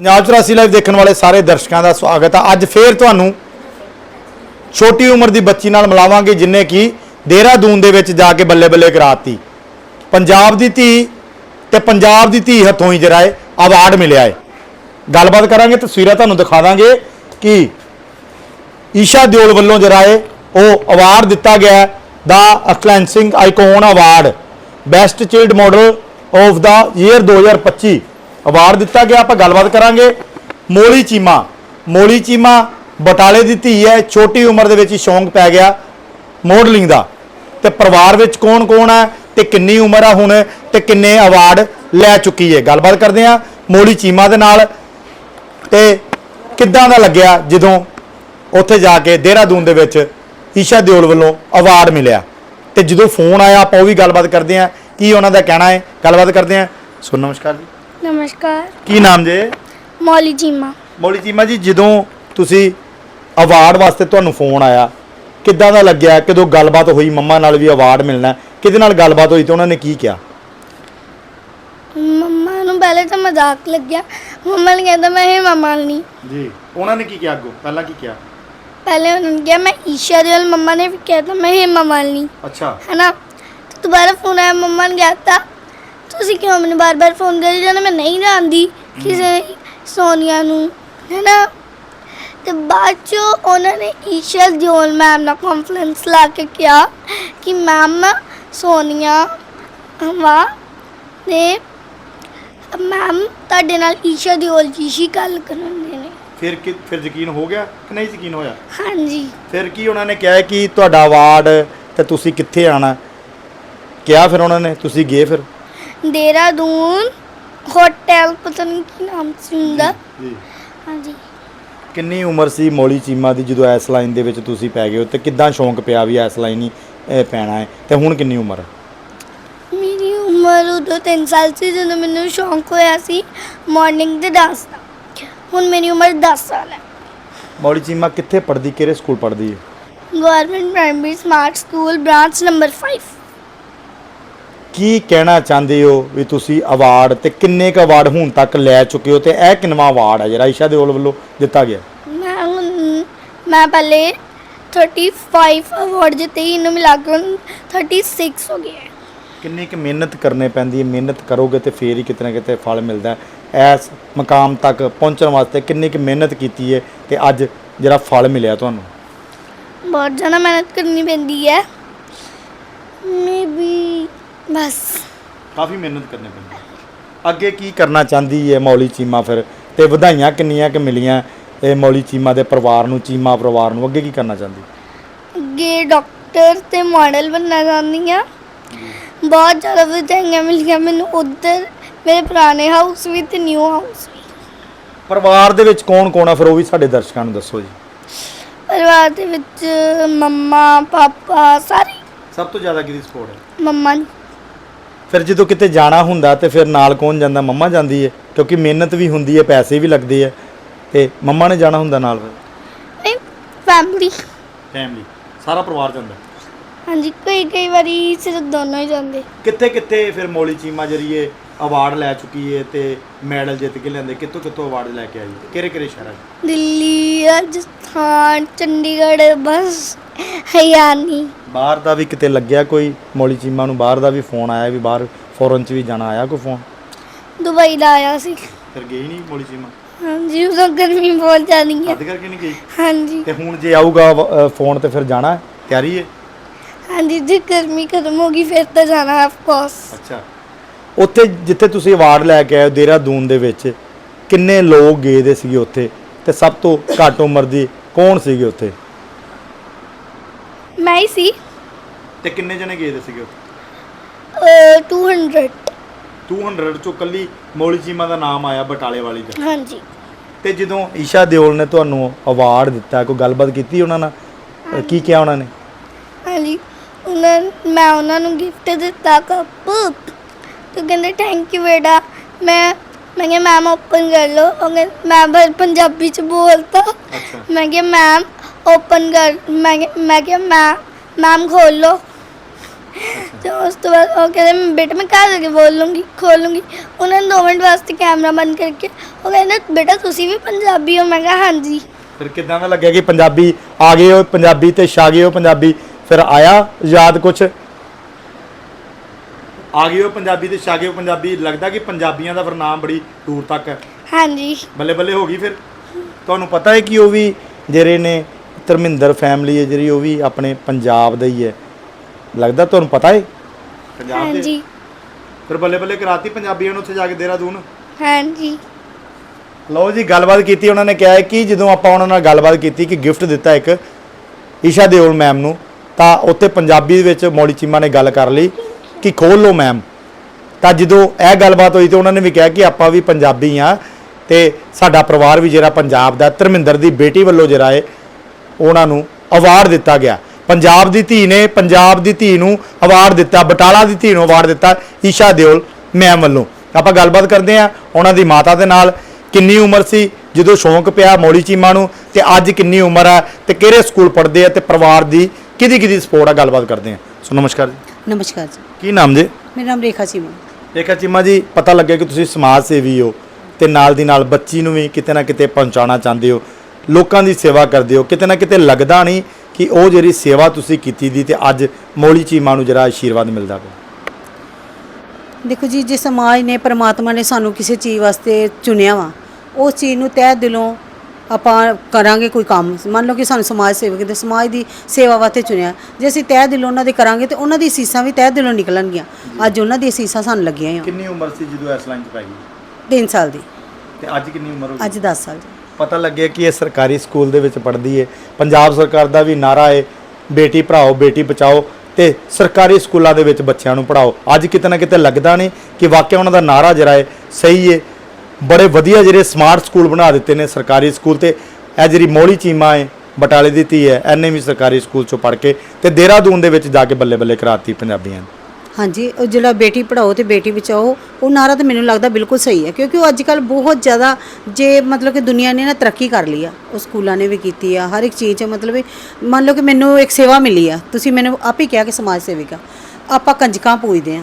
Punjab 84 live ਦੇਖਣ ਵਾਲੇ ਸਾਰੇ ਦਰਸ਼ਕਾਂ ਦਾ ਸਵਾਗਤ ਆ। ਅੱਜ ਫੇਰ ਤੁਹਾਨੂੰ ਛੋਟੀ ਉਮਰ ਦੀ ਬੱਚੀ ਨਾਲ ਮਿਲਾਵਾਂਗੇ ਜਿਨੇ ਕਿ ਦੇਹਰਾਦੂਨ ਦੇ ਵਿੱਚ ਜਾ ਕੇ ਬੱਲੇ ਬੱਲੇ ਕਰਾਤੀ। ਪੰਜਾਬ ਦੀ ਧੀ ਤੇ ਪੰਜਾਬ ਦੀ ਧੀ ਹੱਥੋਂ ਹੀ ਜਿਹੜਾ ਹੈ ਅਵਾਰਡ ਮਿਲਿਆ ਹੈ ਗੱਲਬਾਤ ਕਰਾਂਗੇ, ਤਸਵੀਰਾਂ ਤੁਹਾਨੂੰ ਦਿਖਾ ਦਾਂਗੇ ਕਿ ਈਸ਼ਾ ਦਿਓਲ ਵੱਲੋਂ ਜਿਹੜਾ ਹੈ ਉਹ ਅਵਾਰਡ ਦਿੱਤਾ ਗਿਆ ਹੈ। The excellencing icon award best child model of the year 2025 award ਦਿੱਤਾ ਗਿਆ, ਆਪਾਂ ਗੱਲਬਾਤ ਕਰਾਂਗੇ। ਮੋਲੀ ਚੀਮਾ ਮੋਲੀ ਚੀਮਾ ਬਟਾਲੇ ਦੀ ਧੀ ਹੈ, ਛੋਟੀ ਉਮਰ ਦੇ ਵਿੱਚ ਹੀ ਸ਼ੌਂਕ ਪੈ ਗਿਆ ਮੋਡਲਿੰਗ ਦਾ। ਤੇ ਪਰਿਵਾਰ ਵਿੱਚ ਕੌਣ ਕੌਣ ਹੈ ਤੇ ਕਿੰਨੀ ਉਮਰ ਆ ਹੁਣ ਤੇ ਕਿੰਨੇ ਅਵਾਰਡ ਲੈ ਚੁੱਕੀ ਹੈ। ਗੱਲਬਾਤ ਕਰਦੇ ਆ ਮੋਲੀ ਚੀਮਾ ਦੇ ਨਾਲ। ਤੇ ਕਿੱਦਾਂ ਦਾ ਲੱਗਿਆ ਜਦੋਂ ਉੱਥੇ ਜਾ ਕੇ ਦੇਹਰਾਦੂਨ ਦੇ ਵਿੱਚ ਈਸ਼ਾ ਦਿਓਲ ਵੱਲੋਂ ਅਵਾਰਡ ਮਿਲਿਆ? ਤੇ ਜਦੋਂ ਫੋਨ ਆਇਆ, ਆਪਾਂ ਉਹ ਵੀ ਗੱਲਬਾਤ ਕਰਦੇ ਆ ਕੀ ਉਹਨਾਂ ਦਾ ਕਹਿਣਾ ਹੈ? ਗੱਲਬਾਤ ਕਰਦੇ ਆ ਸੋ ਨਮਸਕਾਰ ਜੀ। ਨਮਸਕਾਰ। ਕੀ ਨਾਮ ਜੇ? ਮੌਲੀ ਜੀਮਾ ਮੌਲੀ ਚੀਮਾ ਜੀ ਜਦੋਂ ਤੁਸੀਂ ਅਵਾਰਡ ਵਾਸਤੇ ਤੁਹਾਨੂੰ ਫੋਨ ਆਇਆ ਕਿੱਦਾਂ ਦਾ ਲੱਗਿਆ? ਕਦੋਂ ਗੱਲਬਾਤ ਹੋਈ? ਮੰਮਾ ਨਾਲ ਵੀ ਅਵਾਰਡ ਮਿਲਣਾ? ਕਿਹਦੇ ਨਾਲ ਗੱਲਬਾਤ ਹੋਈ ਤੇ ਉਹਨਾਂ ਨੇ ਕੀ ਕਿਹਾ? ਮੰਮਾ ਨੂੰ ਪਹਿਲੇ ਤਾਂ ਮਜ਼ਾਕ ਲੱਗਿਆ। ਮੰਮਾ ਨੇ ਕਹਿੰਦਾ ਮੈਂ ਇਹ ਮੰਮਾ ਨਹੀਂ। ਜੀ। ਉਹਨਾਂ ਨੇ ਕੀ ਕਿਹਾ ਅੱਗੋਂ? ਪਹਿਲਾਂ ਕੀ ਕਿਹਾ? ਪਹਿਲੇ ਉਹਨਾਂ ਨੇ ਕਿਹਾ ਮੈਂ ਈਸ਼ਾ ਦੇ ਮੰਮਾ ਨੇ ਵੀ ਕਹਿਤਾ ਮੈਂ ਇਹ ਮੰਮਾ ਨਹੀਂ। ਅੱਛਾ। ਹੈ ਨਾ ਤੇ ਦੁਬਾਰਾ ਫੋਨ ਆਇਆ ਮੰਮਾ ਨੇ ਕਹਿਤਾ ਤੁਸੀਂ ਕਿਉਂ ਮੈਨੂੰ ਬਾਰ-ਬਾਰ ਫੋਨ ਕਰੀ ਜਾਂਦੇ ਮੈਂ ਨਹੀਂ ਜਾਣਦੀ ਕਿਸੇ ਸੋਨੀਆ ਨੂੰ ਹੈ ਨਾ ਤੇ ਬਾਅਦ ਚੋਂ ਉਹਨਾਂ ਨੇ ਈਸ਼ਾ ਦਿਓਲ ਮੈਮ ਨਾਲ ਕਾਨਫਰੰਸ ਲਾ ਕੇ ਕਿਹਾ ਕਿ ਮੈਮ ਸੋਨੀਆ ਵਾ ਤੇ ਮੈਮ ਤੁਹਾਡੇ ਨਾਲ ਈਸ਼ਾ ਦਿਓਲ ਜੀ ਹੀ ਗੱਲ ਕਰਨਦੇ ਨੇ। ਫਿਰ ਕਿ ਫਿਰ ਯਕੀਨ ਹੋ ਗਿਆ ਕਿ ਨਹੀਂ ਯਕੀਨ ਹੋਇਆ? ਹਾਂਜੀ। ਫਿਰ ਕੀ ਉਹਨਾਂ ਨੇ ਕਿਹਾ ਕਿ ਤੁਹਾਡਾ ਅਵਾਰਡ ਤੇ ਤੁਸੀਂ ਕਿੱਥੇ ਆਣਾ? ਕਿਹਾ ਫਿਰ ਉਹਨਾਂ ਨੇ ਤੁਸੀਂ ਗਏ ਫਿਰ? ਦੇਹਰਾਦੂਨ ਹੋਟਲ ਪਤਾ ਨਹੀਂ ਕੀ ਨਾਮ ਸੀ ਹੁੰਦਾ ਜੀ ਹਾਂਜੀ। ਕਿੰਨੀ ਉਮਰ ਸੀ ਮੌਲੀ ਚੀਮਾ ਦੀ ਜਦੋਂ ਇਸ ਲਾਈਨ ਦੇ ਵਿੱਚ ਤੁਸੀਂ ਪੈ ਗਏ ਹੋ ਤੇ ਕਿੱਦਾਂ ਸ਼ੌਂਕ ਪਿਆ ਵੀ ਇਸ ਲਾਈਨ ਹੀ ਇਹ ਪੈਣਾ ਹੈ? ਤੇ ਹੁਣ ਕਿੰਨੀ ਉਮਰ? ਹੈ ਮੇਰੀ ਉਮਰ ਉਦੋਂ 3 ਸਾਲ ਸੀ ਜਦੋਂ ਮੈਨੂੰ ਸ਼ੌਂਕ ਹੋਇਆ ਸੀ ਮਾਰਨਿੰਗ ਦੇ ਡਾਂਸ ਦਾ। ਹੁਣ ਮੇਰੀ ਉਮਰ 10 ਸਾਲ ਹੈ। ਮੌਲੀ ਚੀਮਾ ਕਿੱਥੇ ਪੜ੍ਹਦੀ ਕਿਹੜੇ ਸਕੂਲ ਪੜ੍ਹਦੀ ਹੈ? Government primary smart school branch number 5 ਕੀ ਕਹਿਣਾ ਚਾਹੁੰਦੇ ਹੋ ਵੀ ਤੁਸੀਂ ਅਵਾਰਡ ਤੇ ਕਿੰਨੇ ਕ ਅਵਾਰਡ ਹੁਣ ਤੱਕ ਲੈ ਚੁੱਕੇ ਹੋ ਤੇ ਇਹ ਕਿੰਨਵਾਂ ਅਵਾਰਡ ਹੈ ਜਿਹੜਾ ਈਸ਼ਾ ਦਿਓਲ ਵੱਲੋਂ ਦਿੱਤਾ ਗਿਆ? ਮੈਂ ਹੁਣ ਮੈਂ ਪਹਿਲੇ 35 ਅਵਾਰਡ ਜਿੱਤੇ ਸੀ, ਇਹਨੂੰ ਮਿਲਾ ਕੇ ਹੁਣ 36 ਹੋ ਹੈ। ਕਿੰਨੀ ਕੁ ਮਿਹਨਤ ਕਰਨੇ ਪੈਂਦੀ ਹੈ ਮਿਹਨਤ ਕਰੋਗੇ ਤੇ ਫੇਰ ਹੀ ਕਿਤੇ ਨਾ ਕਿਤੇ ਫਲ ਮਿਲਦਾ ਹੈ। ਇਸ ਮਕਾਮ ਤੱਕ ਪਹੁੰਚਣ ਵਾਸਤੇ ਕਿੰਨੀ ਕੁ ਮਿਹਨਤ ਕੀਤੀ ਹੈ ਤੇ ਅੱਜ ਜਿਹੜਾ ਫਲ ਮਿਲਿਆ ਤੁਹਾਨੂੰ? ਬਹੁਤ ਜ਼ਿਆਦਾ ਮਿਹਨਤ ਕਰਨੀ ਪੈਂਦੀ ਹੈ। ਮੇਬੀ ਬਸ। ਕਾਫੀ ਮਿਹਨਤ ਕਰਨੀ ਪੈਂਦੀ ਹੈ। ਅੱਗੇ ਕੀ ਕਰਨਾ ਚਾਹੁੰਦੀ ਹੈ ਮੌਲੀ ਚੀਮਾ ਫਿਰ? ਤੇ ਵਧਾਈਆਂ ਕਿੰਨੀਆਂ ਕਿ ਮਿਲੀਆਂ ਇਹ ਮੌਲੀ ਚੀਮਾ ਦੇ ਪਰਿਵਾਰ ਨੂੰ ਚੀਮਾ ਪਰਿਵਾਰ ਨੂੰ? ਅੱਗੇ ਕੀ ਕਰਨਾ ਚਾਹੁੰਦੀ? ਅੱਗੇ ਡਾਕਟਰ ਤੇ ਮਾਡਲ ਬਣਨਾ ਚਾਹੁੰਦੀ ਹਾਂ। ਬਹੁਤ ਜ਼ਿਆਦਾ ਵਧਾਈਆਂ ਮਿਲੀਆਂ ਮੈਨੂੰ ਉੱਧਰ। ਮੇਰੇ ਪੁਰਾਣੇ ਹਾਊਸ ਵੀ ਤੇ ਨਿਊ ਹਾਊਸ ਵੀ। ਪਰਿਵਾਰ ਦੇ ਵਿੱਚ ਕੌਣ ਕੌਣ ਆ ਫਿਰ ਉਹ ਵੀ ਸਾਡੇ ਦਰਸ਼ਕਾਂ ਨੂੰ ਦੱਸੋ ਜੀ। ਪਰਿਵਾਰ ਦੇ ਵਿੱਚ ਮੰਮਾ ਪਾਪਾ ਸਾਰੇ। ਸਭ ਤੋਂ ਜ਼ਿਆਦਾ ਕਿਹਦੀ ਸਪੋਰਟ ਹੈ? ਮੰਮਾ ਨੇ ਫਿਰ ਜਦੋਂ ਕਿਤੇ ਜਾਣਾ ਹੁੰਦਾ ਤੇ ਫਿਰ ਨਾਲ ਕੌਣ ਜਾਂਦਾ? ਮੰਮਾ ਜਾਂਦੀ ਹੈ ਕਿਉਂਕਿ ਮਿਹਨਤ ਵੀ ਹੁੰਦੀ ਹੈ ਪੈਸੇ ਵੀ ਲੱਗਦੇ ਆ ਤੇ ਮੰਮਾ ਨੇ ਜਾਣਾ ਹੁੰਦਾ ਨਾਲ ਫਿਰ? ਫੈਮਿਲੀ ਫੈਮਿਲੀ ਸਾਰਾ ਪਰਿਵਾਰ ਜਾਂਦਾ? ਹਾਂਜੀ ਕਈ ਕਈ ਵਾਰੀ ਸਿਰਫ ਦੋਨੋਂ ਹੀ ਜਾਂਦੇ। ਕਿੱਥੇ ਕਿੱਥੇ ਫਿਰ ਮੌਲੀ ਚੀਮਾ ਜਰੀਏ ਅਵਾਰਡ ਲੈ ਚੁੱਕੀ ਹੈ ਤੇ ਮੈਡਲ ਜਿੱਤ ਕੇ ਲਿਆਂਦੇ? ਕਿੱਥੋਂ ਕਿੱਥੋਂ ਅਵਾਰਡ ਲੈ ਕੇ ਆਈ? ਕਿਹੜੇ ਕਿਹੜੇ ਸ਼ਹਿਰਾਂ 'ਚ? ਦਿੱਲੀ ਰਾਜਸਥਾਨ ਚੰਡੀਗੜ੍ਹ ਬਸ। ਹਰਿਆਣੀ। ਬਾਹਰ ਦਾ ਵੀ ਕਿਤੇ ਲੱਗਿਆ ਕੋਈ? ਮੌਲੀ ਚੀਮਾ ਨੂੰ ਬਾਹਰ ਦਾ ਵੀ ਫੋਨ ਆਇਆ ਵੀ ਬਾਹਰ ਫੋਰਨ 'ਚ ਵੀ ਜਾਣਾ ਆਇਆ ਕੋਈ ਫੋਨ ਦੁਬਈ ਦਾ ਆਇਆ ਸੀ। ਫਿਰ ਗਈ ਨਹੀਂ ਮੌਲੀ ਚੀਮਾ? ਹਾਂਜੀ ਉਦੋਂ ਗਰਮੀ ਬਹੁਤ ਜ਼ਿਆਦੀ ਹੈ ਅੱਧ ਕਰਕੇ ਨਹੀਂ ਗਈ? ਹਾਂਜੀ। ਤੇ ਹੁਣ ਜੇ ਆਊਗਾ ਅ, ਫੋਨ ਤੇ ਫਿਰ ਜਾਣਾ? ਹੈ? ਤਿਆਰੀ ਹੈ ਹਾਂਜੀ ਜੇ ਗਰਮੀ ਖਤਮ ਹੋ ਗਈ ਫਿਰ ਤਾਂ ਜਾਣਾ ਆਫ ਕੋਰਸ ਅੱਛਾ। ਉੱਥੇ ਜਿੱਥੇ ਤੁਸੀਂ ਅਵਾਰਡ ਲੈ ਕੇ ਆਏ ਹੋ ਦੇਹਰਾਦੂਨ ਦੇ ਵਿੱਚ ਕਿੰਨੇ ਲੋਕ ਗਏ ਦੇ ਸੀਗੇ ਉੱਥੇ? ਤੇ ਸਭ ਤੋਂ ਘੱਟ ਉਮਰ ਦੀ ਕੌਣ ਸੀਗੇ ਉੱਥੇ? ਹੀ ਸੀ। ਤੇ ਕਿੰਨੇ ਜਣੇ ਗਏ ਦੇ ਸੀਗੇ? ਉੱਥੇ ਅਹ, 200 200 ਚੋਂ ਕੱਲੀ ਮੌਲੀ ਚੀਮਾ ਦਾ ਨਾਮ ਆਇਆ ਬਟਾਲੇ ਵਾਲੀ ਦਾ। ਹਾਂਜੀ। ਤੇ ਜਦੋਂ ਈਸ਼ਾ ਦਿਓਲ ਨੇ ਤੁਹਾਨੂੰ ਅਵਾਰਡ ਦਿੱਤਾ ਕੋਈ ਗੱਲਬਾਤ ਕੀਤੀ ਉਹਨਾਂ ਨਾਲ? ਕੀ ਕਿਹਾ ਉਹਨਾਂ ਨੇ? ਹਾਂਜੀ। ਉਹਨਾਂ ਮੈਂ ਉਹਨਾਂ ਨੂੰ ਗਿਫਟ ਦਿੱਤਾ ਕੱਪ ਤੇ ਕਹਿੰਦੇ ਥੈਂਕ ਯੂ ਬੇਟਾ। ਮੈਂ ਮੈਂ ਕਿਹਾ ਮੈਮ ਓਪਨ ਕਰ ਲਓ। ਉਹ ਕਹਿੰਦੇ ਮੈਂ ਬਸ ਪੰਜਾਬੀ ਚ ਬੋਲਤਾ। ਅੱਛਾ। ਮੈਂ ਕਿਹਾ ਮੈਮ ਓਪਨ ਕਰ ਮੈਂ ਕਿਹਾ- ਮੈਂ ਕਿਹਾ ਮੈਂ ਮੈਮ ਖੋਲ ਲਓ। ਤੇ ਉਸ ਤੋਂ ਬਾਅਦ ਉਹ ਕਹਿੰਦੇ ਮੈਂ ਬੇਟਾ ਮੈਂ ਘਰ ਜਾ ਕੇ ਬੋਲ ਲੂੰਗੀ ਖੋਲ ਲੂੰਗੀ ਉਹਨਾਂ ਨੇ ਦੋ ਮਿੰਟ ਵਾਸਤੇ ਕੈਮਰਾ ਬੰਦ ਕਰਕੇ ਉਹ ਕਹਿੰਦੇ ਬੇਟਾ ਤੁਸੀਂ ਵੀ ਪੰਜਾਬੀ ਹੋ। ਮੈਂ ਕਿਹਾ ਹਾਂਜੀ। ਫਿਰ ਕਿਦਾਂ ਦਾ ਲੱਗਿਆ ਕਿ ਪੰਜਾਬੀ ਆ ਗਏ ਹੋ ਪੰਜਾਬੀ ਤੇ ਛਾ ਗਏ ਹੋ ਪੰਜਾਬੀ? ਫਿਰ ਆਇਆ ਯਾਦ ਕੁਛ? ਆ ਗਏ ਹੋ ਪੰਜਾਬੀ ਤੇ ਛਾ ਗਏ ਹੋ ਪੰਜਾਬੀ? ਲੱਗਦਾ ਕਿ ਪੰਜਾਬੀਆਂ ਦਾ ਵਰਨਾਮ ਬੜੀ ਦੂਰ ਤੱਕ ਹੈ। ਹਾਂਜੀ। ਬੱਲੇ ਬੱਲੇ ਹੋ ਗਈ ਫਿਰ। ਤੁਹਾਨੂੰ ਪਤਾ ਹੈ ਕਿ ਉਹ ਵੀ ਜਿਹੜੇ ਨੇ ਧਰਮਿੰਦਰ ਫੈਮਿਲੀ ਹੈ ਜਿਹੜੀ ਉਹ ਵੀ ਆਪਣੇ ਪੰਜਾਬ ਦਾ ਹੀ ਹੈ। ਲੱਗਦਾ ਤੁਹਾਨੂੰ ਪਤਾ ਹੈ? ਪੰਜਾਬ ਦੇ? ਹਾਂਜੀ। ਫਿਰ ਬੱਲੇ ਬੱਲੇ ਕਰਾਤੀ ਪੰਜਾਬੀਆਂ ਨੂੰ ਉੱਥੇ ਜਾ ਕੇ ਦੇਹਰਾਦੂਨ? ਹਾਂਜੀ। ਲਓ ਜੀ ਗੱਲਬਾਤ ਕੀਤੀ ਉਹਨਾਂ ਨੇ ਕਿਹਾ ਹੈ ਕਿ ਜਦੋਂ ਆਪਾਂ ਉਹਨਾਂ ਨਾਲ ਗੱਲਬਾਤ ਕੀਤੀ ਕਿ ਗਿਫਟ ਦਿੱਤਾ ਇੱਕ ਈਸ਼ਾ ਦੇਓਲ ਮੈਮ ਨੂੰ ਤਾਂ ਉੱਥੇ ਪੰਜਾਬੀ ਦੇ ਵਿੱਚ ਮੌਲੀ ਚੀਮਾ ਨੇ ਗੱਲ ਕਰ ਲਈ ਕਿ ਖੋਲ ਲਓ ਮੈਮ ਤਾਂ ਜਦੋਂ ਇਹ ਗੱਲਬਾਤ ਹੋਈ ਤੇ ਉਹਨਾਂ ਨੇ ਵੀ ਕਿਹਾ ਕਿ ਆਪਾਂ ਵੀ ਪੰਜਾਬੀ ਆ ਤੇ ਸਾਡਾ ਪਰਿਵਾਰ ਵੀ ਜਿਹੜਾ ਪੰਜਾਬ ਦਾ ਧਰਮਿੰਦਰ ਦੀ ਬੇਟੀ ਵੱਲੋਂ ਜਿਹੜਾ ਹੈ ਉਹਨਾਂ ਨੂੰ ਅਵਾਰਡ ਦਿੱਤਾ ਗਿਆ। ਪੰਜਾਬ ਦੀ ਧੀ ਨੇ ਪੰਜਾਬ ਦੀ ਧੀ ਨੂੰ ਅਵਾਰਡ ਦਿੱਤਾ ਬਟਾਲਾ ਦੀ ਧੀ ਨੂੰ ਅਵਾਰਡ ਦਿੱਤਾ ਈਸ਼ਾ ਦਿਓਲ ਮੈਮ ਵੱਲੋਂ। ਆਪਾਂ ਗੱਲਬਾਤ ਕਰਦੇ ਆ ਉਹਨਾਂ ਦੀ ਮਾਤਾ ਦੇ ਨਾਲ ਕਿੰਨੀ ਉਮਰ ਸੀ ਜਦੋਂ ਸ਼ੌਂਕ ਪਿਆ ਮੌਲੀ ਚੀਮਾ ਨੂੰ ਤੇ ਅੱਜ ਕਿੰਨੀ ਉਮਰ ਹੈ ਤੇ ਕਿਹੜੇ ਸਕੂਲ ਪੜ੍ਹਦੇ ਆ ਤੇ ਪਰਿਵਾਰ ਦੀ ਕਿਹਦੀ ਕਿਹਦੀ ਸਪੋਰਟ ਆ ਗੱਲਬਾਤ ਕਰਦੇ ਆ ਸੋ ਨਮਸਕਾਰ ਜੀ। ਨਮਸਕਾਰ ਜੀ। ਕੀ ਨਾਮ ਜੀ? ਮੇਰਾ ਨਾਮ ਰੇਖਾ ਚੀਮਾ। ਰੇਖਾ ਚੀਮਾ ਜੀ ਪਤਾ ਲੱਗਿਆ ਕਿ ਤੁਸੀਂ ਸਮਾਜ ਸੇਵੀ ਹੋ ਤੇ ਨਾਲ ਦੀ ਨਾਲ ਬੱਚੀ ਨੂੰ ਵੀ ਕਿਤੇ ਨਾ ਕਿਤੇ ਪਹੁੰਚਾਉਣਾ ਚਾਹੁੰਦੇ ਹੋ। ਲੋਕਾਂ ਦੀ ਸੇਵਾ ਕਰਦੇ ਹੋ ਕਿਤੇ ਨਾ ਕਿਤੇ ਲੱਗਦਾ ਨਹੀਂ ਕਿ ਉਹ ਜਿਹੜੀ ਸੇਵਾ ਤੁਸੀਂ ਕੀਤੀ ਦੀ ਤੇ ਅੱਜ ਮੌਲੀ ਚੀਮਾ ਨੂੰ ਜਿਹੜਾ ਆਸ਼ੀਰਵਾਦ ਮਿਲਦਾ ਪਿਆ। ਦੇਖੋ ਜੀ ਜੇ ਸਮਾਜ ਨੇ ਪ੍ਰਮਾਤਮਾ ਨੇ ਸਾਨੂੰ ਕਿਸੇ ਚੀਜ਼ ਵਾਸਤੇ ਚੁਣਿਆ ਵਾ ਉਸ ਚੀਜ਼ ਨੂੰ ਤਹਿ ਦਿਲੋਂ ਆਪਾਂ ਕਰਾਂਗੇ ਕੋਈ ਕੰਮ। ਮੰਨ ਲਓ ਕਿ ਸਾਨੂੰ ਸਮਾਜ ਸੇਵਕ ਦੇ ਸਮਾਜ ਦੀ ਸੇਵਾ ਵਾਸਤੇ ਚੁਣਿਆ। ਜੇ ਅਸੀਂ ਤਹਿ ਦਿਲੋਂ ਉਹਨਾਂ ਦੇ ਕਰਾਂਗੇ ਤੇ ਉਹਨਾਂ ਦੀ ਸੀਸਾਂ ਵੀ ਤਹਿ ਦਿਲੋਂ ਨਿਕਲਣਗੀਆਂ। ਅੱਜ ਉਹਨਾਂ ਦੀ ਸੀਸਾਂ ਸਾਨੂੰ ਲੱਗੀਆਂ ਆ ਕਿੰਨੀ ਉਮਰ ਸੀ ਜਦੋਂ ਇਸ ਲਾਈਨ 'ਚ ਪੈ ਗਈ? 3 ਸਾਲ ਦੀ। ਤੇ ਅੱਜ ਕਿੰਨੀ ਉਮਰ ਹੋ ਅੱਜ 10 ਸਾਲ ਦੀ। ਪਤਾ ਲੱਗਿਆ ਕਿ ਇਹ ਸਰਕਾਰੀ ਸਕੂਲ ਦੇ ਵਿੱਚ ਪੜ੍ਹਦੀ ਹੈ ਪੰਜਾਬ ਸਰਕਾਰ ਦਾ ਵੀ ਨਾਰਾ ਹੈ ਬੇਟੀ ਪੜਾਓ ਬੇਟੀ ਬਚਾਓ ਤੇ ਸਰਕਾਰੀ ਸਕੂਲਾਂ ਦੇ ਵਿੱਚ ਬੱਚਿਆਂ ਨੂੰ ਪੜਾਓ ਅੱਜ ਕਿਤੇ ਨਾ ਕਿਤੇ ਲੱਗਦਾ ਨਹੀਂ ਕਿ ਵਾਕਿਆ ਉਹਨਾਂ ਦਾ ਨਾਰਾ ਜਿਹੜਾ ਹੈ ਸਹੀ ਹੈ ਬੜੇ ਵਧੀਆ ਜਿਹੜੇ ਸਮਾਰਟ ਸਕੂਲ ਬਣਾ ਦਿੱਤੇ ਨੇ ਸਰਕਾਰੀ ਸਕੂਲ ਤੇ। ਇਹ ਜਿਹੜੀ ਮੋਲੀ ਚੀਮਾ ਹੈ ਬਟਾਲੇ ਦੀ ਧੀ ਹੈ ਐਨੇ ਵੀ ਸਰਕਾਰੀ ਸਕੂਲ ਚੋਂ ਪੜ੍ਹ ਕੇ ਤੇ ਦੇਹਰਾਦੂਨ ਦੇ ਵਿੱਚ ਜਾ ਕੇ ਬੱਲੇ ਬੱਲੇ ਕਰਾਤੀ ਪੰਜਾਬੀਆਂ ਨੇ। ਹਾਂਜੀ, ਉਹ ਜਿਹੜਾ ਬੇਟੀ ਪੜਾਓ ਤੇ ਬੇਟੀ ਬਚਾਓ, ਉਹ ਨਾਰਾ ਤਾਂ ਮੈਨੂੰ ਲੱਗਦਾ ਬਿਲਕੁਲ ਸਹੀ ਹੈ, ਕਿਉਂਕਿ ਉਹ ਅੱਜ ਕੱਲ ਬਹੁਤ ਜ਼ਿਆਦਾ ਜੇ ਮਤਲਬ ਕਿ ਦੁਨੀਆ ਨੇ ਨਾ ਤਰੱਕੀ ਕਰ ਲਈ ਆ, ਉਹ ਸਕੂਲਾਂ ਨੇ ਵੀ ਕੀਤੀ ਆ, ਹਰ ਇੱਕ ਚੀਜ਼ 'ਚ ਮਤਲਬ ਵੀ ਮੰਨ ਲਓ ਕਿ ਮੈਨੂੰ ਇੱਕ ਸੇਵਾ ਮਿਲੀ ਆ, ਤੁਸੀਂ ਮੈਨੂੰ ਆਪ ਹੀ ਕਿਹਾ ਕਿ ਸਮਾਜ ਸੇਵਿਕਾ, ਆਪਾਂ ਕੰਜਕਾਂ ਪੂਜਦੇ ਆ,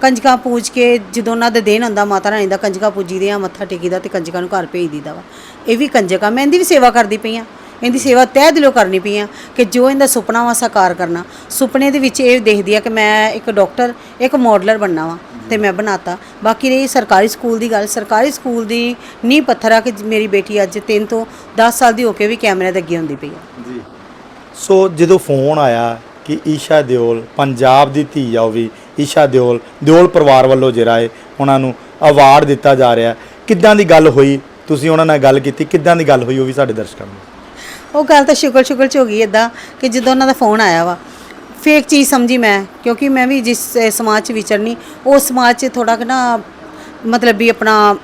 ਕੰਜਕਾਂ ਪੂਜ ਕੇ ਜਦੋਂ ਉਹਨਾਂ ਦਾ ਦਿਨ ਹੁੰਦਾ ਮਾਤਾ ਰਾਣੀ ਦਾ ਕੰਜਕਾਂ ਪੂਜੀਦੇ ਆ, ਮੱਥਾ ਟੇਕੀਦਾ ਤੇ ਕੰਜਕਾਂ ਨੂੰ ਘਰ ਭੇਜ ਦੀਦਾ ਵਾ, ਇਹ ਵੀ ਕੰਜਕਾਂ ਮੈਂ ਇਹਦੀ ਵੀ ਸੇਵਾ ਕਰਦੀ ਪਈ ਆ ਇਹਦੀ ਸੇਵਾ ਤਹਿ ਦਿਲੋਂ ਕਰਨੀ ਪਈ ਆ ਕਿ ਜੋ ਇਹਦਾ ਸੁਪਨਾ ਵਾ ਸਾਕਾਰ ਕਰਨਾ। ਸੁਪਨੇ ਦੇ ਵਿੱਚ ਇਹ ਦੇਖਦੀ ਆ ਕਿ ਮੈਂ ਇੱਕ ਡਾਕਟਰ, ਇੱਕ ਮਾਡਲਰ ਬਣਨਾ ਵਾ ਤੇ ਮੈਂ ਬਣਾਤਾ। ਬਾਕੀ ਰਹੀ ਸਰਕਾਰੀ ਸਕੂਲ ਦੀ ਗੱਲ। ਸਰਕਾਰੀ ਸਕੂਲ ਦੀ ਨੀਂਹ ਪੱਥਰ ਆ ਕਿ ਮੇਰੀ ਬੇਟੀ ਅੱਜ 3 ਤੋਂ 10 ਸਾਲ ਦੀ ਹੋ ਕੇ ਵੀ ਕੈਮਰੇ ਦੇ ਅੱਗੇ ਹੁੰਦੀ ਪਈ ਆ। ਜੀ। ਸੋ ਜਦੋਂ ਫੋਨ ਆਇਆ ਕਿ ਈਸ਼ਾ ਦਿਓਲ, ਪੰਜਾਬ ਦੀ ਧੀ ਆ ਉਹ ਵੀ, ਈਸ਼ਾ ਦਿਓਲ ਦਿਓਲ ਪਰਿਵਾਰ ਵੱਲੋਂ ਜਿਹੜਾ ਹੈ ਉਹਨਾਂ ਨੂੰ ਅਵਾਰਡ ਦਿੱਤਾ ਜਾ ਰਿਹਾ। ਕਿੱਦਾਂ ਦੀ ਗੱਲ ਹੋਈ? ਤੁਸੀਂ ਉਹਨਾਂ ਨਾਲ ਗੱਲ ਕੀਤੀ, ਕਿੱਦਾਂ ਦੀ ਗੱਲ ਹੋਈ ਉਹ ਵੀ ਸਾਡੇ ਦਰਸ਼ਕਾਂ ਨੂੰ। ਉਹ ਗੱਲ ਤਾਂ ਸ਼ੁਕਰ ਸ਼ੁਕਰ ਚ ਹੋ ਗਈ ਇਦਾਂ ਕਿ ਜਦੋਂ ਉਹਨਾਂ ਦਾ ਫੋਨ ਆਇਆ ਵਾ ਫੇਕ ਚੀਜ਼ ਸਮਝੀ ਮੈਂ, ਕਿਉਂਕਿ ਮੈਂ ਵੀ ਜਿਸ ਸਮਾਜ 'ਚ ਵਿਚਰਨੀ ਉਹ ਸਮਾਜ 'ਚ ਥੋੜਾ ਨਾ ਮਤਲਬ ਵੀ ਆਪਣਾ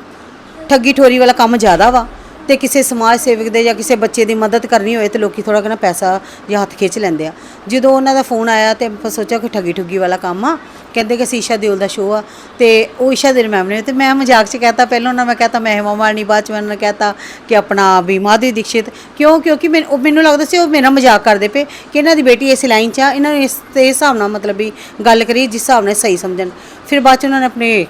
ਠੱਗੀ ਠੋਰੀ ਵਾਲਾ ਕੰਮ ਜ਼ਿਆਦਾ ਵਾ। ਤੇ ਕਿਸੇ ਸਮਾਜ ਸੇਵਕ ਦੇ ਜਾਂ ਕਿਸੇ ਬੱਚੇ ਦੀ ਮਦਦ ਕਰਨੀ ਹੋਏ ਤੇ ਲੋਕੀ ਥੋੜਾ ਕਿ ਪੈਸਾ ਜਾਂ ਹੱਥ ਖਿੱਚ ਲੈਂਦੇ ਆ। ਜਦੋਂ ਉਹਨਾਂ ਦਾ ਫੋਨ ਆਇਆ ਤੇ ਆਪਾਂ ਸੋਚਿਆ ਕੋਈ ਠੱਗੀ ਠੁੱਗੀ ਵਾਲਾ ਕੰਮ ਆ, ਕਹਿੰਦੇ ਕਿ ਸੀਸ਼ਾ ਦਿਓਲ ਦਾ ਸ਼ੋਅ ਆ ਤੇ ਉਹ ਈਸ਼ਾ ਦੇ ਮੈਮ ਨੇ ਤੇ ਮੈਂ ਮਜ਼ਾਕ 'ਚ ਕਹਤਾ, ਪਹਿਲਾਂ ਉਹਨਾਂ ਮੈਂ ਕਹਤਾ, ਮੈਂ ਹੇਮਾ ਮਾਲਿਨੀ, ਬਾਅਦ 'ਚ ਮੈਂ ਉਹਨਾਂ ਨੇ ਕਹਤਾ ਕਿ ਆਪਣਾ ਵੀ ਮਾਧੁਰੀ ਦੀਕਸ਼ਿਤ, ਕਿਉਂ? ਕਿਉਂਕਿ ਮੈਨੂੰ, ਉਹ ਮੈਨੂੰ ਲੱਗਦਾ ਸੀ ਉਹ ਮੇਰਾ ਮਜ਼ਾਕ ਕਰਦੇ ਪਏ ਕਿ ਇਹਨਾਂ ਦੀ ਬੇਟੀ ਇਸ ਲਾਈਨ 'ਚ ਆ, ਇਹਨਾਂ ਨੂੰ ਇਸ ਤੇ ਹਿਸਾਬ ਨਾਲ ਮਤਲਬ ਵੀ ਗੱਲ ਕਰੀ ਜਿਸ ਹਿਸਾਬ ਨਾਲ ਸਹੀ ਸਮਝਣ। ਫਿਰ ਬਾਅਦ 'ਚ ਉਹਨਾਂ ਨੇ ਆਪਣੇ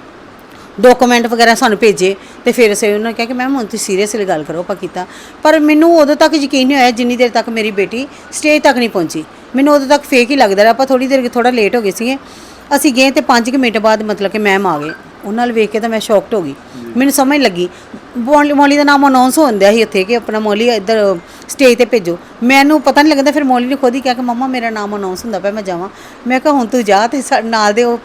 ਡਾਕੂਮੈਂਟ ਵਗੈਰਾ ਸਾਨੂੰ ਭੇਜੇ ਤੇ ਫਿਰ ਅਸੀਂ ਉਹਨਾਂ ਨੇ ਕਿਹਾ ਕਿ ਮੈਮ ਹੁਣ ਤੁਸੀਂ ਸੀਰੀਅਸਲੀ ਗੱਲ ਕਰੋ ਆਪਾਂ ਕੀਤਾ। ਪਰ ਮੈਨੂੰ ਉਦੋਂ ਤੱਕ ਯਕੀਨ ਨਹੀਂ ਹੋਇਆ ਜਿੰਨੀ ਦੇਰ ਤੱਕ ਮੇਰੀ ਬੇਟੀ ਸਟੇਜ ਤੱਕ ਨਹੀਂ ਪਹੁੰਚੀ। ਮੈਨੂੰ ਉਦੋਂ ਤੱਕ ਫੇਕ ਹੀ ਲੱਗਦਾ ਰਿਹਾ ਆਪਾਂ ਥੋੜੀ ਦੇਰ ਥੋੜਾ ਲੇਟ ਹੋ ਗਏ ਸੀਗੇ। ਅਸੀਂ ਗਏ ਤੇ 5 ਮਿੰਟ ਬਾਅਦ ਮਤਲਬ ਕਿ ਮੈਮ ਆ ਗਏ। ਉਹਨਾਂ ਨਾਲ ਵੇਖ ਕੇ ਤਾਂ ਮੈਂ ਸ਼ੌਕਡ ਹੋ ਗਈ। ਮੈਨੂੰ ਸਮਝ ਲੱਗੀ। ਮੌਲੀ ਮੌਲੀ ਦਾ ਨਾਮ ਅਨਾਉਂਸ ਹੁੰਦਾ ਸੀ ਉੱਥੇ ਕਿ ਆਪਣਾ ਮੌਲੀ ਇੱਧਰ ਸਟੇਜ ਤੇ ਭੇਜੋ। ਮੈਨੂੰ ਪਤਾ ਨਹੀਂ ਲੱਗਦਾ ਫਿਰ ਮੌਲੀ ਨੇ ਖੁਦ ਹੀ ਕਿਹਾ ਕਿ ਮੰਮਾ ਮੇਰਾ ਨਾਮ ਅਨਾਉਂਸ ਹੁੰਦਾ ਪਿਆ ਮੈਂ ਜਾਵਾਂ। ਮੈਂ ਕਿਹਾ ਹੁਣ ਤੂੰ ਜਾ ਤੇ ਨਾਲ ਦੇ ਉਹ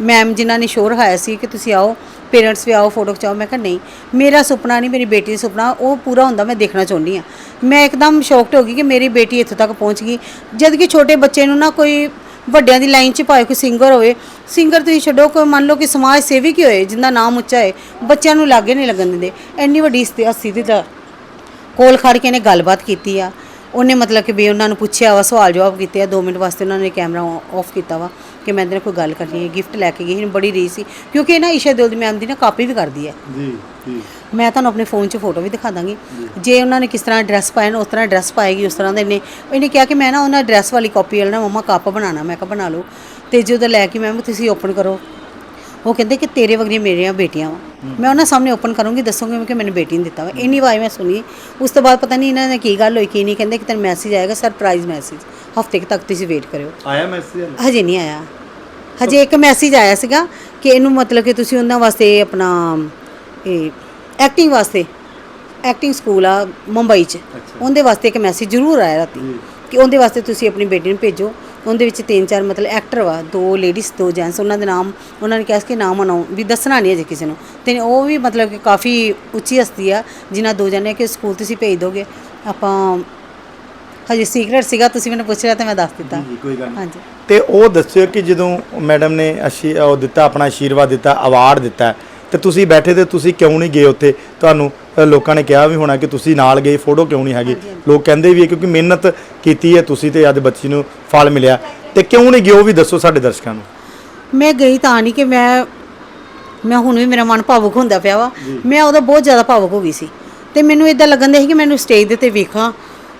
ਮੈਮ ਜਿਨ੍ਹਾਂ ਨੇ ਸ਼ੋਰ ਹਾਇਆ ਸੀ ਕਿ ਤੁਸੀਂ ਆਓ ਪੇਰੈਂਟਸ ਵੀ ਆਓ ਫੋਟੋ ਖਿਚਾਓ, ਮੈਂ ਕਿਹਾ ਨਹੀਂ, ਮੇਰਾ ਸੁਪਨਾ ਨਹੀਂ, ਮੇਰੀ ਬੇਟੀ ਦਾ ਸੁਪਨਾ, ਉਹ ਪੂਰਾ ਹੁੰਦਾ, ਮੈਂ ਦੇਖਣਾ ਚਾਹੁੰਦੀ ਆ ਮੈਂ ਇੱਕਦਮ ਸ਼ੌਕਡ ਹੋ ਗਈ ਕਿ ਮੇਰੀ ਬੇਟੀ ਇੱਥੋਂ ਤੱਕ ਪਹੁੰਚ ਗਈ। ਜਦ ਕਿ ਛੋਟੇ ਬੱਚੇ ਨੂੰ ਨਾ ਕੋਈ ਵੱਡਿਆਂ ਦੀ ਲਾਈਨ 'ਚ ਭਾਵੇਂ ਕੋਈ ਸਿੰਗਰ ਹੋਵੇ ਸਿੰਗਰ ਤੁਸੀਂ ਛੱਡੋ, ਕੋਈ ਮੰਨ ਲਓ ਕਿ ਸਮਾਜ ਸੇਵੀ ਹੀ ਹੋਏ, ਜਿੰਦਾ ਨਾਮ ਉੱਚਾ ਹੈ ਬੱਚਿਆਂ ਨੂੰ ਲਾਗੇ ਨਹੀਂ ਲੱਗਣ ਦਿੰਦੇ। ਇੰਨੀ ਵੱਡੀ ਹਸਤੀ ਦਾ ਕੋਲ ਖੜ ਕੇ ਇਹਨੇ ਗੱਲਬਾਤ ਕੀਤੀ ਆ। ਉਹਨੇ ਮਤਲਬ ਕਿ ਵੀ ਉਹਨਾਂ ਨੂੰ ਪੁੱਛਿਆ ਵਾ ਸਵਾਲ ਜਵਾਬ ਕੀਤੇ ਆ 2 ਮਿੰਟ ਵਾਸਤੇ ਉਹਨਾਂ ਨੇ ਕੈਮਰਾ ਆਫ ਕੀਤਾ ਵਾ। ਕਿ ਮੈਂ ਇਹਦੇ ਨਾਲ ਕੋਈ ਗੱਲ ਕਰਨੀ ਹੈ ਗਿਫਟ ਲੈ ਕੇ ਗਈ ਇਹਨੂੰ ਬੜੀ ਰੀਸ ਸੀ। ਕਿਉਂਕਿ ਇਹ ਨਾ ਈਸ਼ਾ ਦਿਲ ਦੀ ਮੈਮ ਦੀ ਨਾ ਕਾਪੀ ਵੀ ਕਰਦੀ ਹੈ। ਜੀ ਜੀ। ਮੈਂ ਤੁਹਾਨੂੰ ਆਪਣੇ ਫੋਨ 'ਚ ਫੋਟੋ ਵੀ ਦਿਖਾ ਦਾਂਗੀ। ਜੇ। ਉਹਨਾਂ ਨੇ ਕਿਸ ਤਰ੍ਹਾਂ ਡਰੈਸ ਪਾਇਆ ਨਾ ਉਸ ਤਰ੍ਹਾਂ ਡਰੈਸ ਪਾਏਗੀ ਉਸ ਤਰ੍ਹਾਂ ਦੇ ਨੇ। ਇਹਨੇ ਕਿਹਾ ਕਿ ਮੈਂ ਨਾ ਉਹਨਾਂ ਡਰੈਸ ਵਾਲੀ ਕਾਪੀ ਵਾਲਾ ਨਾ ਮਮਾ ਕੱਪ ਬਣਾਉਣਾ। ਮੈਂ ਕਿਹਾ ਬਣਾ ਲਓ। ਤੇ ਜਦੋਂ ਲੈ ਕੇ ਮੈਮ ਤੁਸੀਂ ਓਪਨ ਕਰੋ। ਉਹ ਕਹਿੰਦੇ ਕਿ ਤੇਰੇ ਵਰਗੀਆਂ ਮੇਰੀਆਂ ਬੇਟੀਆਂ ਵਾ। ਮੈਂ ਉਹਨਾਂ ਸਾਹਮਣੇ ਓਪਨ ਕਰੂੰਗੀ ਦੱਸੂੰਗੀ ਕਿ ਮੈਨੂੰ ਬੇਟੀ ਨੇ ਦਿੱਤਾ ਵਾ। ਇੰਨੀ ਵਾਰ ਮੈਂ ਸੁਣੀ। ਉਸ ਤੋਂ ਬਾਅਦ ਪਤਾ ਨਹੀਂ ਇਹਨਾਂ ਨੇ ਕੀ ਗੱਲ ਹੋਈ ਕੀ ਨਹੀਂ। ਕਹਿੰਦੇ ਕਿ ਤੈਨੂੰ ਮੈਸੇਜ ਆਏਗਾ ਸਰਪ੍ਰਾਈਜ਼ ਮੈਸੇਜ ਹਫ਼ਤੇ ਤੱਕ ਤੁਸੀਂ ਵੇਟ ਕਰਿਓ। ਆਇਆ ਮੈਸੇਜ ਹਜੇ ਨਹੀਂ ਆਇਆ। ਹਜੇ ਇੱਕ ਮੈਸੇਜ ਆਇਆ ਸੀਗਾ ਕਿ ਇਹਨੂੰ ਮਤਲਬ ਕਿ ਤੁਸੀਂ ਉਹਨਾਂ ਵਾਸਤੇ ਆਪਣਾ ਇਹ ਐਕਟਿੰਗ ਵਾਸਤੇ ਐਕਟਿੰਗ ਸਕੂਲ ਆ ਮੁੰਬਈ 'ਚ। ਉਹਦੇ ਵਾਸਤੇ ਇੱਕ ਮੈਸੇਜ ਜ਼ਰੂਰ ਆਇਆ ਰਾਤੀ ਕਿ ਉਹਦੇ ਵਾਸਤੇ ਤੁਸੀਂ ਆਪਣੀ ਬੇਟੀ ਨੂੰ ਭੇਜੋ। ਉਹਦੇ ਵਿੱਚ ਤਿੰਨ ਚਾਰ ਮਤਲਬ ਐਕਟਰ ਵਾ ਦੋ ਲੇਡੀਜ਼ ਦੋ ਜੈਂਟਸ ਉਹਨਾਂ ਦੇ ਨਾਮ ਉਹਨਾਂ ਨੇ ਕਿਹਾ ਸੀ ਕਿ ਨਾਮ ਅਨਾਉ ਵੀ ਦੱਸਣਾ ਨਹੀਂ ਅਜੇ ਕਿਸੇ ਨੂੰ। ਤੇ ਉਹ ਵੀ ਮਤਲਬ ਕਿ ਕਾਫੀ ਉੱਚੀ ਹਸਤੀ ਆ ਜਿਨ੍ਹਾਂ ਦੋ ਜਣੇ ਕਿ ਸਕੂਲ ਤੁਸੀਂ ਭੇਜ ਦੋਗੇ। ਆਪਾਂ ਹਜੇ ਸੀਕ੍ਰੇਟ ਸੀਗਾ ਤੁਸੀਂ ਮੈਨੂੰ ਪੁੱਛ ਲਿਆ ਤੇ ਮੈਂ ਦੱਸ ਦਿੱਤਾ। ਕੋਈ ਗੱਲ ਹਾਂਜੀ। ਤੇ ਉਹ ਦੱਸਿਓ ਕਿ ਜਦੋਂ ਮੈਡਮ ਨੇ ਅਸ਼ੀ ਉਹ ਦਿੱਤਾ ਆਪਣਾ ਆਸ਼ੀਰਵਾਦ ਦਿੱਤਾ ਅਵਾਰਡ ਦਿੱਤਾ ਤੇ ਤੁਸੀਂ ਬੈਠੇ ਤੇ ਤੁਸੀਂ ਕਿਉਂ ਨਹੀਂ ਗਏ ਉੱਥੇ? ਤੁਹਾਨੂੰ ਅ, ਲੋਕਾਂ ਨੇ ਕਿਹਾ ਵੀ ਹੋਣਾ ਕਿ ਤੁਸੀਂ ਨਾਲ ਗਏ ਫੋਟੋ ਕਿਉਂ ਨਹੀਂ ਹੈਗੀ? ਲੋਕ ਕਹਿੰਦੇ ਵੀ ਹੈ ਕਿਉਂਕਿ ਮਿਹਨਤ ਕੀਤੀ ਹੈ ਤੁਸੀਂ ਤੇ ਅੱਜ ਬੱਚੀ ਨੂੰ ਫਲ ਮਿਲਿਆ। ਤੇ ਕਿਉਂ ਨਹੀਂ ਗਏ ਉਹ ਵੀ ਦੱਸੋ ਸਾਡੇ ਦਰਸ਼ਕਾਂ ਨੂੰ। ਮੈਂ ਗਈ ਤਾਂ ਨਹੀਂ ਕਿ ਮੈਂ ਮੈਂ ਹੁਣ ਵੀ ਮੇਰਾ ਮਨ ਭਾਵੁਕ ਹੁੰਦਾ ਪਿਆ ਵਾ। ਮੈਂ ਉਦੋਂ ਬਹੁਤ ਜ਼ਿਆਦਾ ਭਾਵੁਕ ਹੋ ਗਈ ਸੀ। ਤੇ ਮੈਨੂੰ ਇਦਾਂ ਲੱਗਣ ਦੇ ਸੀ ਕਿ ਮੈਨੂੰ ਸਟੇਜ ਦੇ ਤੇ ਵੇਖਾਂ।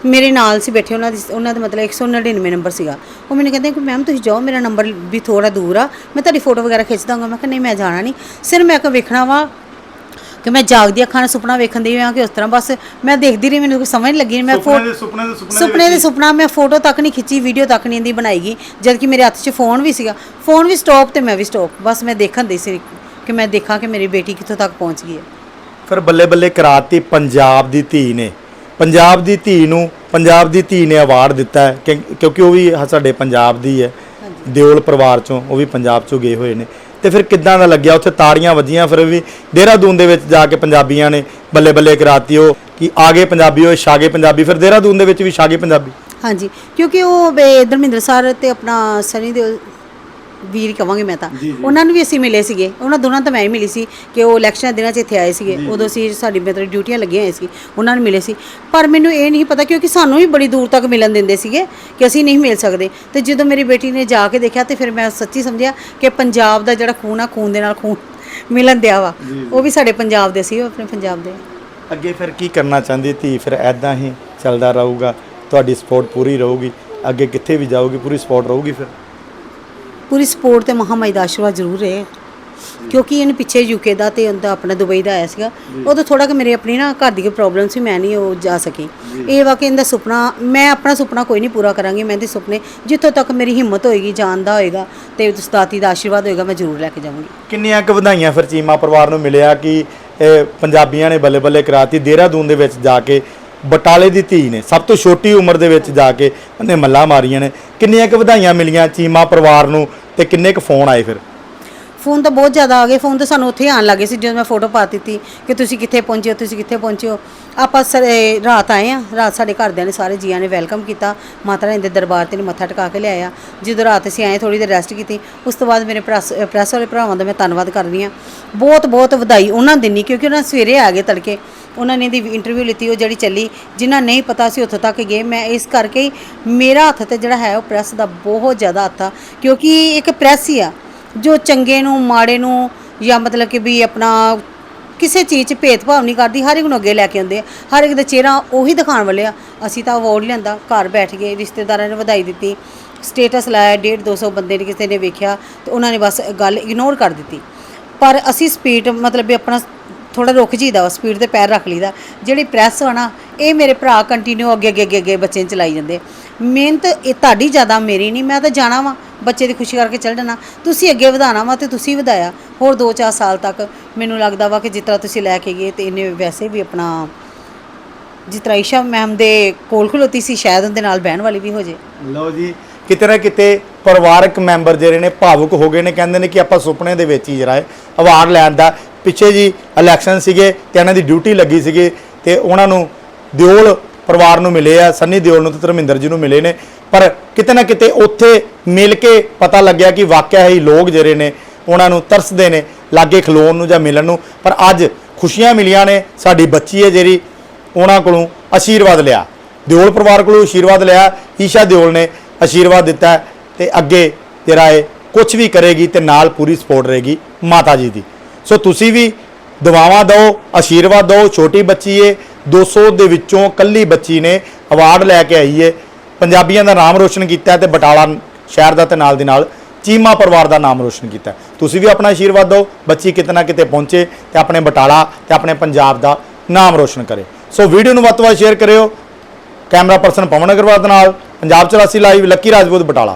ਮੇਰੇ ਨਾਲ ਸੀ ਬੈਠੇ ਉਹਨਾਂ ਦੀ ਉਹਨਾਂ ਦਾ ਮਤਲਬ 199 ਨੰਬਰ ਸੀਗਾ। ਉਹ ਮੈਨੂੰ ਕਹਿੰਦੇ ਕਿ ਮੈਮ ਤੁਸੀਂ ਜਾਓ ਮੇਰਾ ਨੰਬਰ ਵੀ ਥੋੜਾ ਦੂਰ ਆ। ਮੈਂ ਤੁਹਾਡੀ ਫੋਟੋ ਵਗੈਰਾ ਖਿੱਚ ਦਾਂਗਾ ਮੈਂ ਕਿਹਾ ਨਹੀਂ ਮੈਂ ਜਾਣਾ ਨਹੀਂ। ਸਿਰ ਮੈਂ ਕਿ ਵੇਖਣਾ ਵਾ ਕਿ ਮੈਂ ਜਾਗਦੀ ਅੱਖਾਂ ਨਾਲ ਸੁਪਨਾ ਵੇਖਣ ਦੀ ਹਾਂ ਕਿ ਉਸ ਤਰ੍ਹਾਂ ਬਸ ਮੈਂ ਦੇਖਦੀ ਰਹੀ ਮੈਨੂੰ ਕੋਈ ਸਮਝ ਨਹੀਂ ਲੱਗੀ। ਮੈਂ ਫੋ- ਸੁਪਨੇ ਦੇ ਸੁਪਨੇ ਦੇ ਸੁਪਨਾ ਮੈਂ ਫੋਟੋ ਤੱਕ ਨਹੀਂ ਖਿੱਚੀ ਵੀਡੀਓ ਤੱਕ ਨਹੀਂ ਦੀ ਬਣਾਈ। ਗਈ ਜਦ ਕਿ ਮੇਰੇ ਹੱਥ 'ਚ ਫੋਨ ਵੀ ਸੀਗਾ। ਫੋਨ ਵੀ ਸਟਾਪ ਤੇ ਮੈਂ ਵੀ ਸਟਾਪ ਬਸ ਮੈਂ ਦੇਖਣ ਦੀ ਸੀ ਕਿ ਮੈਂ ਦੇਖਾਂ ਕਿ ਮੇਰੀ ਬੇਟੀ ਕਿੱਥੋਂ ਤੱਕ ਪਹੁੰਚ ਗਈ ਹੈ। ਫਿਰ ਬੱਲੇ ਬੱਲੇ ਕਰਾਤੀ ਪੰਜਾਬ ਦੀ ਧੀ ਨੇ। ਪੰਜਾਬ ਦੀ ਧੀ ਨੂੰ ਪੰਜਾਬ ਦੀ ਧੀ ਨੇ ਅਵਾਰਡ ਦਿੱਤਾ ਹੈ ਕਿ- ਕਿਉਂਕਿ ਉਹ ਵੀ ਸਾਡੇ ਪੰਜਾਬ ਦੀ ਹੈ। ਦਿਓਲ ਪਰਿਵਾਰ ਚੋਂ ਉਹ ਵੀ ਪੰਜਾਬ ਚੋਂ ਗਏ ਹੋਏ ਨੇ। ਤੇ ਫਿਰ ਕਿੱਦਾਂ ਦਾ ਲੱਗਿਆ? ਉੱਥੇ ਤਾੜੀਆਂ ਵੱਜੀਆਂ ਫਿਰ ਵੀ ਦੇਹਰਾਦੂਨ ਦੇ ਵਿੱਚ ਜਾ ਕੇ ਪੰਜਾਬੀਆਂ ਨੇ ਬੱਲੇ ਬੱਲੇ ਕਰਾਤੀ ਉਹ ਕਿ ਆਗੇ ਪੰਜਾਬੀ ਹੋਏ ਛਾਗੇ ਪੰਜਾਬੀ ਫਿਰ ਦੇਹਰਾਦੂਨ ਦੇ ਵਿੱਚ ਵੀ ਛਾਗੇ ਪੰਜਾਬੀ। ਹਾਂਜੀ ਕਿਉਂਕਿ ਉਹ ਬੇ- ਧਰਮਿੰਦਰ ਸਰ ਤੇ ਆਪਣਾ ਸਨੀ ਦੇ ਵੀਰ ਕਵਾਂਗੇ ਮੈਂ ਤਾਂ। ਉਹਨਾਂ ਨੂੰ ਵੀ ਅਸੀਂ ਮਿਲੇ ਸੀਗੇ। ਉਹਨਾਂ ਦੋਨਾਂ ਤੋਂ ਮੈਂ ਹੀ ਮਿਲੀ ਸੀ ਕਿ ਉਹ ਇਲੈਕਸ਼ਨ ਦਿਨਾਂ 'ਚ ਇੱਥੇ ਆਏ ਸੀਗੇ। ਉਦੋਂ ਅਸੀਂ ਸਾਡੀ ਮਤਲਬ ਡਿਊਟੀਆਂ ਲੱਗੀਆਂ ਹੋਈਆਂ ਸੀ। ਉਹਨਾਂ ਨੂੰ ਮਿਲੇ ਸੀ। ਪਰ ਮੈਨੂੰ ਇਹ ਨਹੀਂ ਪਤਾ ਕਿਉਂਕਿ ਸਾਨੂੰ ਵੀ ਬੜੀ ਦੂਰ ਤੱਕ ਮਿਲਣ ਦਿੰਦੇ ਸੀਗੇ ਕਿ ਅਸੀਂ ਨਹੀਂ ਮਿਲ ਸਕਦੇ। ਤੇ ਜਦੋਂ ਮੇਰੀ ਬੇਟੀ ਨੇ ਜਾ ਕੇ ਦੇਖਿਆ ਤੇ ਫਿਰ ਮੈਂ ਸੱਚੀ ਸਮਝਿਆ ਕਿ ਪੰਜਾਬ ਦਾ ਜਿਹੜਾ ਖੂਨ ਆ ਖੂਨ ਦੇ ਨਾਲ ਖੂਨ ਮਿਲਣ ਦਿਆ ਵਾ। ਉਹ ਵੀ ਸਾਡੇ ਪੰਜਾਬ ਦੇ ਸੀ ਉਹ ਆਪਣੇ ਪੰਜਾਬ ਦੇ। ਅੱਗੇ ਫਿਰ ਕੀ ਕਰਨਾ ਚਾਹੁੰਦੀ ਧੀ? ਫਿਰ ਐਦਾਂ ਹੀ ਚੱਲਦਾ ਰਹੂਗਾ। ਤੁਹਾਡੀ ਸਪੋਰਟ ਪੂਰੀ ਰਹੂਗੀ। ਅੱਗੇ ਕਿੱਥੇ ਵੀ ਜਾਊਗੀ ਪੂਰੀ ਸਪੋਰਟ ਰਹੂਗੀ ਫਿਰ? ਪੂਰੀ ਸਪੋਰਟ ਤੇ ਮਹਾਮਾਈ ਦਾ ਆਸ਼ੀਰਵਾਦ ਜ਼ਰੂਰ ਹੈ ਕਿਉਂਕਿ ਇਹਨੇ ਪਿੱਛੇ ਯੂਕੇ ਦਾ ਤੇ ਉਹਦਾ ਆਪਣਾ ਦੁਬਈ ਦਾ ਆਇਆ ਸੀਗਾ। ਉਦੋਂ ਥੋੜਾ ਕਿ ਮੇਰੇ ਆਪਣੀ ਨਾ ਘਰ ਦੀ ਕੋਈ ਪ੍ਰੋਬਲਮ ਸੀ ਮੈਂ ਨਹੀਂ ਉਹ ਜਾ ਸਕੀ। ਇਹ ਵਾ ਕਿ ਇਹਦਾ ਸੁਪਨਾ ਮੈਂ ਆਪਣਾ ਸੁਪਨਾ ਕੋਈ ਨਹੀਂ ਪੂਰਾ ਕਰਾਂਗੀ ਮੈਂ ਤੇ ਸੁਪਨੇ ਜਿੱਥੋਂ ਤੱਕ ਮੇਰੀ ਹਿੰਮਤ ਹੋਏਗੀ ਜਾਣ ਦਾ ਹੋਏਗਾ ਤੇ ਉਸਤਾਤੀ ਦਾ ਆਸ਼ੀਰਵਾਦ ਹੋਏਗਾ ਮੈਂ ਜ਼ਰੂਰ ਲੈ ਕੇ ਜਾਵਾਂਗੀ। ਕਿੰਨੀਆਂ ਕੁ ਵਧਾਈਆਂ ਫਿਰ ਚੀਮਾ ਪਰਿਵਾਰ ਨੂੰ ਮਿਲਿਆ ਕਿ ਪੰਜਾਬੀਆਂ ਨੇ ਬੱਲੇ ਬੱਲੇ ਕਰਾਤੀ ਦੇਹਰਾਦੂਨ ਦੇ ਵਿੱਚ ਜਾ ਕੇ ਬਟਾਲੇ ਦੀ ਧੀ ਨੇ, ਸਭ ਤੋਂ ਛੋਟੀ ਉਮਰ ਦੇ ਵਿੱਚ ਜਾ ਕੇ ਉਹਨੇ ਮੱਲਾ ਮਾਰੀਆਂ ਨੇ। ਕਿੰਨੀਆਂ ਕੁ ਵਧਾਈਆਂ ਮਿਲੀਆਂ ਚੀਮਾ ਪਰਿਵਾਰ ਨੂੰ ਤੇ ਕਿੰਨੇ ਕੁ ਫੋਨ ਆਏ ਫਿਰ? ਫੋਨ ਤਾਂ ਬਹੁਤ ਜ਼ਿਆਦਾ ਆ ਗਏ। ਫੋਨ ਤਾਂ ਸਾਨੂੰ ਉੱਥੇ ਹੀ ਆਉਣ ਲੱਗੇ ਸੀ ਜਦੋਂ ਮੈਂ ਫੋਟੋ ਪਾ ਦਿੱਤੀ ਕਿ ਤੁਸੀਂ ਕਿੱਥੇ ਪਹੁੰਚੇ ਹੋ, ਤੁਸੀਂ ਕਿੱਥੇ ਪਹੁੰਚੇ ਹੋ। ਆਪਾਂ ਸਰ, ਇਹ ਰਾਤ ਆਏ ਆ। ਰਾਤ ਸਾਡੇ ਘਰਦਿਆਂ ਨੇ ਸਾਰੇ ਜੀਆਂ ਨੇ ਵੈਲਕਮ ਕੀਤਾ। ਮਾਤਾ ਰਾਣੀ ਦੇ ਦਰਬਾਰ ਤੇ ਨੇ ਮੱਥਾ ਟਿਕਾ ਕੇ ਲਿਆਇਆ ਜਦੋਂ ਰਾਤ ਅਸੀਂ ਆਏ ਥੋੜੀ ਦੇਰ ਰੈਸਟ ਕੀਤੀ, ਉਸ ਤੋਂ ਬਾਅਦ ਮੇਰੇ ਪ੍ਰੈਸ ਪ੍ਰੈਸ ਵਾਲੇ ਭਰਾਵਾਂ ਦਾ ਮੈਂ ਧੰਨਵਾਦ ਕਰਦੀ ਆ। ਬਹੁਤ ਬਹੁਤ ਵਧਾਈ ਉਹਨਾਂ ਦਿਨੀ ਕਿਉਂਕਿ ਉਹਨਾਂ ਸਵੇਰੇ ਆ ਗਏ ਤੜਕੇ। ਉਹਨਾਂ ਨੇ ਦੀ ਇੰਟਰਵਿਊ ਲਿੱਤੀ, ਉਹ ਜਿਹੜੀ ਚੱਲੀ, ਜਿਨ੍ਹਾਂ ਨਹੀਂ ਪਤਾ ਸੀ ਉੱਥੋਂ ਤੱਕ ਗਏ। ਮੈਂ ਇਸ ਕਰਕੇ ਮੇਰਾ ਹੱਥ ਤੇ ਜਿਹੜਾ ਹੈ ਉਹ ਪ੍ਰੈਸ ਦਾ ਬਹੁਤ ਜ਼ਿਆਦਾ ਹੱਥ ਆ, ਕਿਉਂਕਿ ਇੱਕ ਪ੍ਰੈਸ ਹੀ ਆ, ਜੋ ਚੰਗੇ ਨੂੰ, ਮਾੜੇ ਨੂੰ ਜਾਂ ਮਤਲਬ ਕਿ ਵੀ ਆਪਣਾ ਕਿਸੇ ਚੀਜ਼ 'ਚ ਭੇਦਭਾਵ ਨਹੀਂ ਕਰਦੀ, ਹਰ ਇੱਕ ਨੂੰ ਅੱਗੇ ਲੈ ਕੇ ਆਉਂਦੇ ਆ, ਹਰ ਇੱਕ ਦਾ ਚਿਹਰਾ ਉਹੀ ਦਿਖਾਉਣ ਵਾਲੇ ਆ। ਅਸੀਂ ਤਾਂ ਅਵਾਰਡ ਲਿਆਂਦਾ, ਘਰ ਬੈਠ ਗਏ ਰਿਸ਼ਤੇਦਾਰਾਂ ਨੇ ਵਧਾਈ ਦਿੱਤੀ ਸਟੇਟਸ ਲਾਇਆ 1.5 200 ਬੰਦੇ ਨੇ ਕਿਸੇ ਨੇ ਵੇਖਿਆ, ਤੇ ਉਹਨਾਂ ਨੇ ਬਸ ਗੱਲ ਇਗਨੋਰ ਕਰ ਦਿੱਤੀ। ਪਰ ਅਸੀਂ ਸਪੀਡ ਮਤਲਬ ਵੀ ਆਪਣਾ ਥੋੜਾ ਰੁਕ ਜੀਦਾ ਵਾ ਸਪੀਡ ਤੇ ਪੈਰ ਰੱਖ ਲਈਦਾ। ਜਿਹੜੀ ਪ੍ਰੈਸ ਨਾ, ਇਹ ਮੇਰੇ ਭਰਾ ਕੰਟੀਨਿਊ ਅੱਗੇ ਅੱਗੇ ਅੱਗੇ ਅੱਗੇ ਬੱਚੇ ਨੂੰ ਚਲਾਈ ਜਾਂਦੇ। ਮਿਹਨਤ ਇਹ ਤੁਹਾਡੀ ਜ਼ਿਆਦਾ ਮੇਰੀ ਨਹੀਂ, ਮੈਂ ਤਾਂ ਜਾਣਾ ਵਾ, ਬੱਚੇ ਦੀ ਖੁਸ਼ੀ ਕਰਕੇ ਚੱਲ ਜਾਣਾ। ਤੁਸੀਂ ਅੱਗੇ ਵਧਾਣਾ ਵਾ ਤੇ ਤੁਸੀਂ ਵਧਾਇਆ। ਹੋਰ 2-4 ਸਾਲ ਤੱਕ ਮੈਨੂੰ ਲੱਗਦਾ ਵਾ ਕਿ ਜਿਸ ਤਰ੍ਹਾਂ ਤੁਸੀਂ ਲੈ ਕੇ ਗਏ ਤੇ ਇਹਨੇ ਵੈਸੇ ਵੀ ਆਪਣਾ ਜਿਸ ਤਰ੍ਹਾਂ ਈਸ਼ਾ ਮੈਮ ਦੇ ਕੋਲ ਖਲੋਤੀ ਸੀ, ਸ਼ਾਇਦ ਉਹਦੇ ਨਾਲ ਬਹਿਣ ਵਾਲੀ ਵੀ ਹੋ ਜੇ। ਲਓ ਜੀ, ਕਿਤੇ ਨਾ ਕਿਤੇ ਪਰਿਵਾਰਕ ਮੈਂਬਰ ਜਿਹੜੇ ਨੇ ਭਾਵੁਕ ਹੋ ਗਏ ਨੇ, ਕਹਿੰਦੇ ਨੇ ਕਿ ਆਪਾਂ ਸੁਪਨੇ ਦੇ ਵਿੱਚ ਹੀ ਜਰਾ ਅਵਾਰਡ ਲੈਣ ਦਾ ਪਿੱਛੇ ਜੀ ਇਲੈਕਸ਼ਨ ਸੀਗੇ ਤੇ ਇਹਨਾਂ ਦੀ ਡਿਊਟੀ ਲੱਗੀ ਸੀਗੀ ਤੇ ਉਹਨਾਂ ਨੂੰ ਦਿਓਲ ਪਰਿਵਾਰ ਨੂੰ ਮਿਲੇ ਆ, ਸੰਨੀ ਦਿਓਲ ਨੂੰ ਤੇ ਧਰਮਿੰਦਰ ਜੀ ਨੂੰ ਮਿਲੇ ਨੇ। ਪਰ ਕਿਤੇ ਨਾ ਕਿਤੇ ਉੱਥੇ ਮਿਲ ਕੇ ਪਤਾ ਲੱਗਿਆ ਕਿ ਵਾਕਿਆ ਹੀ ਲੋਕ ਜਿਹੜੇ ਨੇ, ਉਹਨਾਂ ਨੂੰ ਤਰਸਦੇ ਨੇ, ਲਾਗੇ ਖਲੋਣ ਨੂੰ ਜਾਂ ਮਿਲਣ ਨੂੰ। ਪਰ ਅੱਜ ਖੁਸ਼ੀਆਂ ਮਿਲੀਆਂ ਨੇ, ਸਾਡੀ ਬੱਚੀ ਹੈ ਜਿਹੜੀ, ਉਹਨਾਂ ਕੋਲੋਂ ਆਸ਼ੀਰਵਾਦ ਲਿਆ। ਦਿਓਲ ਪਰਿਵਾਰ ਕੋਲੋਂ ਆਸ਼ੀਰਵਾਦ ਲਿਆ, ਈਸ਼ਾ ਦਿਓਲ ਨੇ ਆਸ਼ੀਰਵਾਦ ਦਿੱਤਾ ਹੈ ਤੇ ਅੱਗੇ ਜਿਹੜਾ ਇਹ ਕੁਝ ਵੀ ਕਰੇਗੀ ਤੇ ਨਾਲ ਪੂਰੀ ਸਪੋਰਟ ਰਹੇਗੀ ਮਾਤਾ ਜੀ ਦੀ। ਸੋ ਤੁਸੀਂ ਵੀ ਦੁਆਵਾਂ ਦਿਓ ਆਸ਼ੀਰਵਾਦ ਦਿਓ, ਛੋਟੀ ਬੱਚੀ ਏ 200 ਦੇ ਵਿੱਚੋਂ ਕੱਲੀ ਬੱਚੀ ਨੇ ਅਵਾਰਡ ਲੈ ਕੇ ਆਈ ਏ। ਪੰਜਾਬੀਆਂ ਦਾ ਨਾਮ ਰੋਸ਼ਨ ਕੀਤਾ ਹੈ ਤੇ ਬਟਾਲਾ ਸ਼ਹਿਰ ਦਾ ਤੇ ਨਾਲ ਦੀ ਨਾਲ ਚੀਮਾ ਪਰਿਵਾਰ ਦਾ ਨਾਮ ਰੋਸ਼ਨ ਕੀਤਾ। ਤੁਸੀਂ ਵੀ ਆਪਣਾ ਆਸ਼ੀਰਵਾਦ ਦਿਓ, ਬੱਚੀ ਕਿਤੇ ਨਾ ਕਿਤੇ ਪਹੁੰਚੇ ਤੇ ਆਪਣੇ ਬਟਾਲਾ ਤੇ ਆਪਣੇ ਪੰਜਾਬ ਦਾ ਨਾਮ ਰੋਸ਼ਨ ਕਰੇ। ਸੋ ਵੀਡੀਓ ਨੂੰ ਵੱਧ ਤੋਂ ਵੱਧ ਸ਼ੇਅਰ ਕਰਿਓ। ਕੈਮਰਾ ਪਰਸਨ ਪਵਨ ਅਗਰਵਾਲ ਦੇ ਨਾਲ, ਪੰਜਾਬ 84 ਲਾਈਵ ਲੱਕੀ ਰਾਜਪੂਤ ਬਟਾਲਾ।